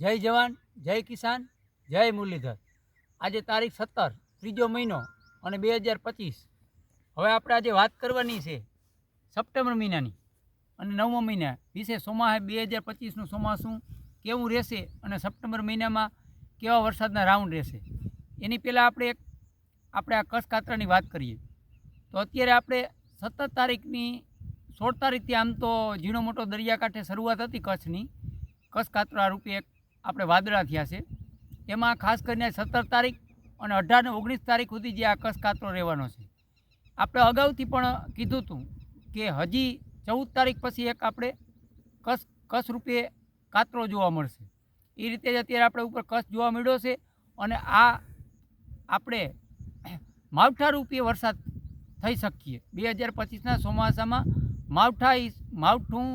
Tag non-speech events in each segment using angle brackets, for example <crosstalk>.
જય જવાન, જય કિસાન, જય મુરલીધર. આજે તારીખ સત્તર, ત્રીજો મહિનો અને બે હજાર પચીસ. હવે આપણે આજે વાત કરવાની છે સપ્ટેમ્બર મહિનાની અને નવમા મહિના. વિશે સોમાહે બે હજાર પચીસનું ચોમાસું કેવું રહેશે અને સપ્ટેમ્બર મહિનામાં કેવા વરસાદના રાઉન્ડ રહેશે. એની પહેલાં આપણે એક, આપણે આ કસકાતરાની કાતરાની વાત કરીએ. તો અત્યારે આપણે સત્તર તારીખની સોળ તારીખથી આમ તો ઝીણો મોટો દરિયાકાંઠે શરૂઆત હતી કચ્છની. કસકાતરા કાતરા રૂપે એક આપણે વાદળા થયા છે. એમાં ખાસ કરીને સત્તર તારીખ અને અઢાર ને ઓગણીસ તારીખ સુધી જે કાતરો રહેવાનો છે. આપણે અગાઉથી પણ કીધું હતું કે હજી ચૌદ તારીખ પછી એક આપણે કસ કસ રૂપે કાતરો જોવા મળશે. એ રીતે જ અત્યારે આપણે ઉપર કસ જોવા મળ્યો છે અને આ આપણે માવઠા રૂપે વરસાદ થઈ શકીએ. બે હજાર પચીસના ચોમાસામાં માવઠા માવઠું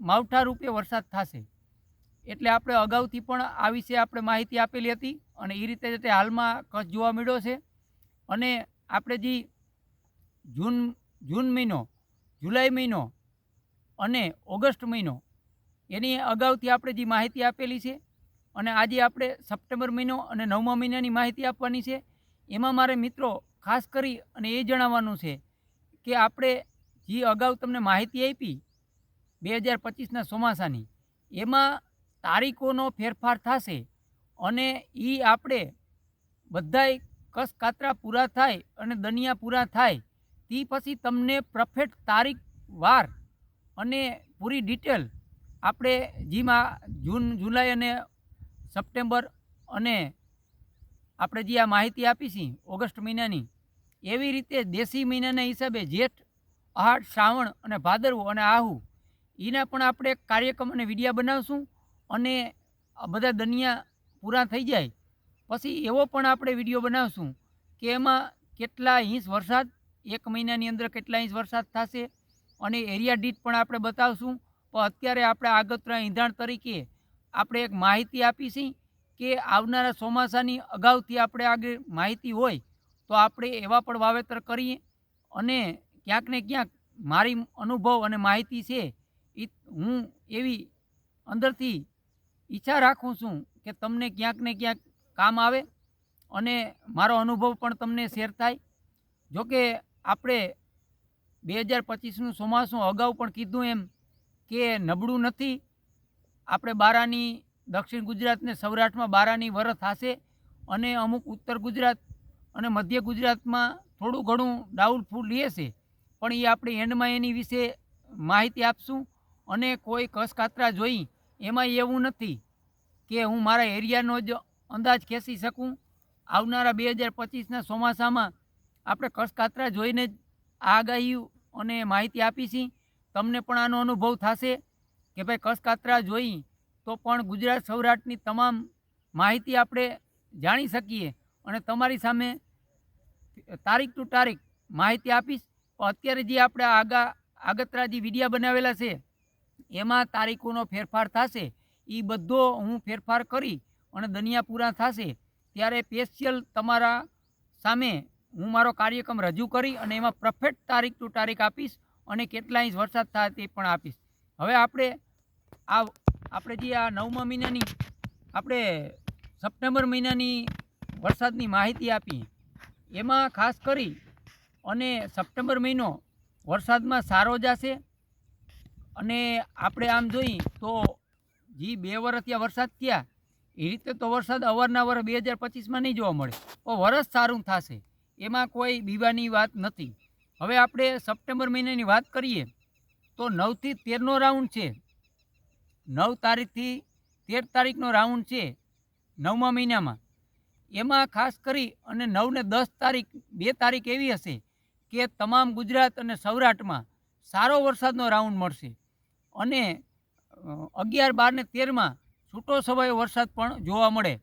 માવઠા રૂપે વરસાદ થશે. એટલે આપણે અગાઉથી પણ આ વિશે આપણે માહિતી આપેલી હતી અને એ રીતે તે હાલમાં કચ્છ જોવા મળ્યો છે. અને આપણે જે જૂન જૂન મહિનો, જુલાઈ મહિનો અને ઓગસ્ટ મહિનો એની અગાઉથી આપણે જે માહિતી આપેલી છે. અને આજે આપણે સપ્ટેમ્બર મહિનો અને નવમા મહિનાની માહિતી આપવાની છે. એમાં મારે મિત્રો ખાસ કરી અને એ જણાવવાનું છે કે આપણે જે અગાઉ તમને માહિતી આપી બે હજાર પચીસના ચોમાસાની એમાં તારીખોનો ફેરફાર થશે અને એ આપણે બધાય કસકાતરા પૂરા થાય અને દનિયા પૂરા થાય, તે પછી તમને પરફેક્ટ તારીખ વાર અને પૂરી ડિટેલ આપણે જેમાં જૂન, જુલાઈ અને સપ્ટેમ્બર અને આપણે જે આ માહિતી આપીશું ઓગસ્ટ મહિનાની, એવી રીતે દેશી મહિનાના હિસાબે જેઠ અહાડ શ્રાવણ અને ભાદરવો અને આહુ એના પણ આપણે કાર્યક્રમ અને વિડીયા બનાવશું. અને બધા દનિયા પૂરા થઈ જાય. પછી એવો પણ આપણે વીડિયો બનાવશું કે એમાં કેટલા ઇંચ વરસાદ, એક મહિનાની અંદર કેટલા ઇંચ વરસાદ થશે અને એરિયા દીઠ પણ આપણે બતાવશું. પણ અત્યારે આપણે આગતરા ઈંધણ તરીકે આપણે એક માહિતી આપીશી કે આવનારા ચોમાસાની અગાઉથી આપણે આગળ માહિતી હોય તો આપણે એવા પણ વાવેતર કરીએ અને ક્યાંક ને ક્યાંક મારી અનુભવ અને માહિતી છે. એ હું એવી અંદરથી ઈચ્છા રાખું છું કે તમને ક્યાંક ને ક્યાંક કામ આવે અને મારો અનુભવ પણ તમને શેર થાય. જોકે આપણે બે હજાર પચીસનું ચોમાસું અગાઉ પણ કીધું એમ કે નબળું નથી. આપણે બારાની દક્ષિણ ગુજરાતને સૌરાષ્ટ્રમાં બારાની વરસ થશે અને અમુક ઉત્તર ગુજરાત અને મધ્ય ગુજરાતમાં થોડું ઘણું ડાઉટફુલ રહેશે. પણ એ આપણે એન્ડમાં એની વિશે માહિતી આપશું અને કોઈ કસકાતરા જોઈ એમાં એવું નથી કે હું મારા એરિયાનો જ અંદાજ ખેંચી શકું. આવનારા બે હજાર પચીસના ચોમાસામાં આપણે કસકાતરા જોઈને જ આગાહી અને માહિતી આપી છે તમને પણ આનો અનુભવ થશે કે ભાઈ કસકાતરા જોઈ તો પણ ગુજરાત સૌરાષ્ટ્રની તમામ માહિતી આપણે જાણી શકીએ અને તમારી સામે તારીખ ટુ તારીખ માહિતી આપીશ. અત્યારે જે આપણે આગા આગતરા જે વિડીયા બનાવેલા છે એમાં તારીખોનો ફેરફાર થશે. એ બધો હું ફેરફાર કરી અને દનિયા પૂરા થશે. ત્યારે સ્પેશિયલ તમારા સામે હું મારો કાર્યક્રમ રજૂ કરી અને એમાં પરફેક્ટ તારીખ ટુ તારીખ આપીશ અને કેટલા ઇંચ વરસાદ થાય તે પણ આપીશ. હવે આપણે આ આપણે જે આ નવમા મહિનાની આપણે સપ્ટેમ્બર મહિનાની વરસાદની માહિતી આપી. એમાં ખાસ કરી અને સપ્ટેમ્બર મહિનો વરસાદમાં સારો જશે. અને આપણે આમ જોઈ તો જે બે વર્ષ ત્યાં વરસાદ થયા, એ રીતે તો વરસાદ અવારનવાર બે હજાર પચીસમાં નહીં જોવા મળે. તો વરસ સારું થશે, એમાં કોઈ બીવાની વાત નથી. હવે આપણે સપ્ટેમ્બર મહિનાની વાત કરીએ, તો નવથી તેરનો રાઉન્ડ છે. નવ તારીખથી તેર તારીખનો રાઉન્ડ છે નવમા મહિનામાં. એમાં ખાસ કરી અને નવ ને દસ તારીખ, બે તારીખ એવી હશે કે તમામ ગુજરાત અને સૌરાષ્ટ્રમાં સારો વરસાદનો રાઉન્ડ મળશે. અને અગિયાર, બાર ને તેરમાં છૂટો છવાયો વરસાદ પણ જોવા મળે.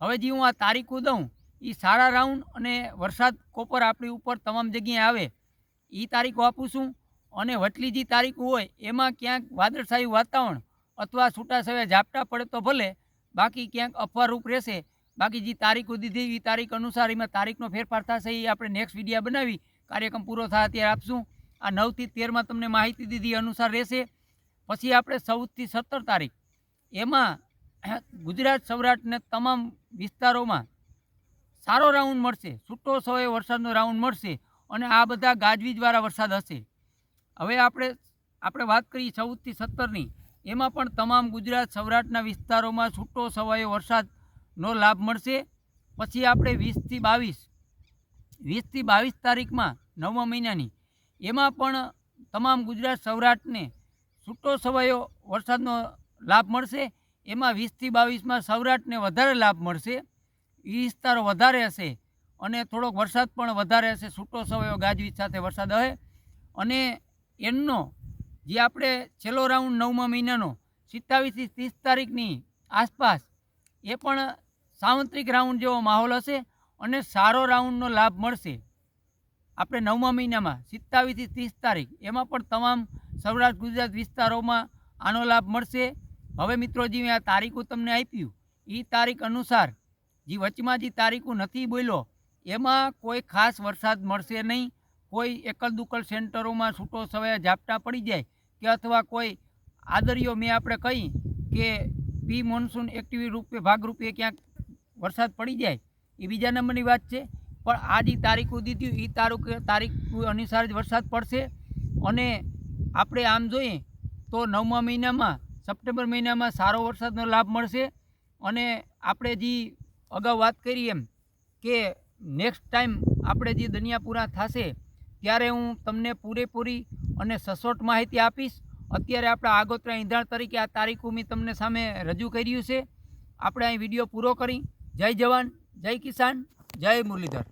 હવે જે હું આ તારીખો દઉં એ સારા રાઉન્ડ અને વરસાદ કોપર આપણી ઉપર તમામ જગ્યાએ આવે. એ તારીખો આપું છું અને વટલી જે તારીખો હોય, એમાં ક્યાંક વાદળછાયું વાતાવરણ અથવા છૂટા છૂટાછવાયા ઝાપટા પડે તો ભલે, બાકી ક્યાંક અફવારૂપ રહેશે. બાકી જે તારીખો દીધી એ તારીખ અનુસાર એમાં તારીખનો ફેરફાર થશે એ આપણે નેક્સ્ટ વિડીયા બનાવી. કાર્યક્રમ પૂરો થાય ત્યારે આપશું. આ નવથી તેરમાં તમને માહિતી દીધી અનુસાર રહેશે. પછી આપણે ચૌદથી સત્તર તારીખ. એમાં <clears throat> ગુજરાત સૌરાષ્ટ્રને તમામ વિસ્તારોમાં સારો રાઉન્ડ મળશે. છૂટો સમયે વરસાદનો રાઉન્ડ મળશે અને આ બધા ગાજવીજવાળા વરસાદ હશે. હવે આપણે આપણે વાત કરીએ ચૌદથી સત્તરની. એમાં પણ તમામ ગુજરાત સૌરાષ્ટ્રના વિસ્તારોમાં છૂટો સવાયો વરસાદનો લાભ મળશે. પછી આપણે વીસથી બાવીસ વીસથી બાવીસ તારીખમાં નવમા મહિનાની. એમાં પણ તમામ ગુજરાત સૌરાષ્ટ્રને છૂટો સવાયો વરસાદનો લાભ મળશે. એમાં વીસથી બાવીસમાં સૌરાષ્ટ્રને વધારે લાભ મળશે. એ વિસ્તારો વધારે હશે અને થોડોક વરસાદ પણ વધારે હશે. છૂટો સવાયો ગાજવીજ સાથે વરસાદ હશે. અને એમનો જે આપણે છેલ્લો રાઉન્ડ નવમા મહિનાનો સિત્તાવીસથી ત્રીસ તારીખની આસપાસ એ પણ સાવંત્રિક રાઉન્ડ જેવો માહોલ હશે અને સારો રાઉન્ડનો લાભ મળશે. આપણે નવમા મહિનામાં સિત્તાવીસથી ત્રીસ તારીખ એમાં પણ તમામ સૌરાષ્ટ્ર ગુજરાત વિસ્તારોમાં આનો લાભ મળશે. હવે મિત્રો, જે આ તારીખો તમને આપ્યું એ તારીખ અનુસાર જે વચમાં જે તારીખો નથી બોલ્યો, એમાં કોઈ ખાસ વરસાદ મળશે નહીં. કોઈ એકલ દુકલ સેન્ટરોમાં છૂટો સવાય ઝાપટા પડી જાય કે અથવા કોઈ આદરીઓ મેં આપણે કહી કે પી મોન્સૂન એક્ટિવિટી રૂપે, ભાગરૂપે ક્યાંક વરસાદ પડી જાય, એ બીજા નંબરની વાત છે. પણ આ જે તારીખો દીધી એ તારીખ તારીખ અનુસાર જ વરસાદ પડશે. અને આપણે આમ જોઈએ તો નવમા મહિનામાં, સપ્ટેમ્બર મહિનામાં સારો વરસાદનો લાભ મળશે અને આપણે જે અગાઉ વાત કરી એમ કે નેક્સ્ટ ટાઈમ આપણે જે દુનિયા પૂરા થશે ત્યારે હું તમને પૂરેપૂરી અને સચોટ માહિતી આપીશ. અત્યારે આપણા આગોતરા ઈંધણ તરીકે આ તારીખો મેં તમને સામે રજૂ કર્યું છે. આપણે અહીં વીડિયો પૂરો કરી. જય જવાન, જય કિસાન, જય મુરલીધર.